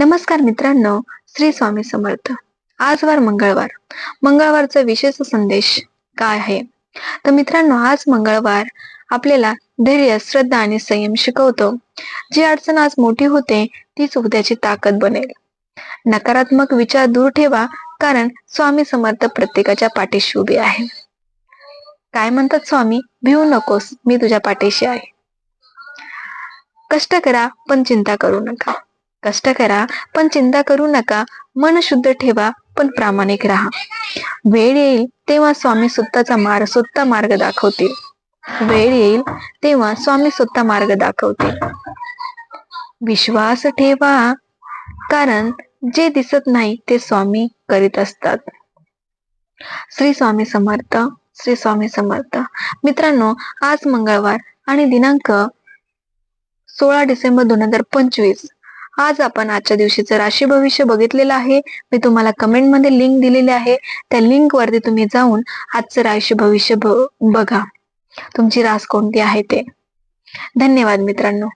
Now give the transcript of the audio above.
नमस्कार मित्रांनो श्री स्वामी समर्थ. आज वार मंगळवार. मंगळवारचा विशेष संदेश काय आहे? तर मित्रांनो आज मंगळवार आपल्याला धैर्य श्रद्धा आणि संयम शिकवतो. जी अडचण आज मोठी होते तीच उद्याची ताकद बनेल. नकारात्मक विचार दूर ठेवा कारण स्वामी समर्थ प्रत्येकाच्या पाठीशी उभे आहे. काय म्हणतात स्वामी? भिवू नकोस मी तुझ्या पाठीशी आहे. कष्ट करा पण चिंता करू नका. कष्ट करा पण चिंता करू नका. मन शुद्ध ठेवा पण प्रामाणिक राहा. वेळ येईल तेव्हा स्वामी स्वतःचा मार्ग स्वतः मार्ग दाखवतील. वेळ येईल तेव्हा स्वामी स्वतः मार्ग दाखवतील. विश्वास ठेवा कारण जे दिसत नाही ते स्वामी करीत असतात. श्री स्वामी समर्थ श्री स्वामी समर्थ. मित्रांनो आज मंगळवार आणि दिनांक सोळा डिसेंबर दोन हजार पंचवीस. आज आपण आजच्या दिवशीचं राशी भविष्य बघितलेलं आहे मी तुम्हाला कमेंटमध्ये लिंक दिलेली आहे. त्या लिंक वरती तुम्ही जाऊन आजचं राशी भविष्य बघा. तुमची रास कोणती आहे ते. धन्यवाद मित्रांनो.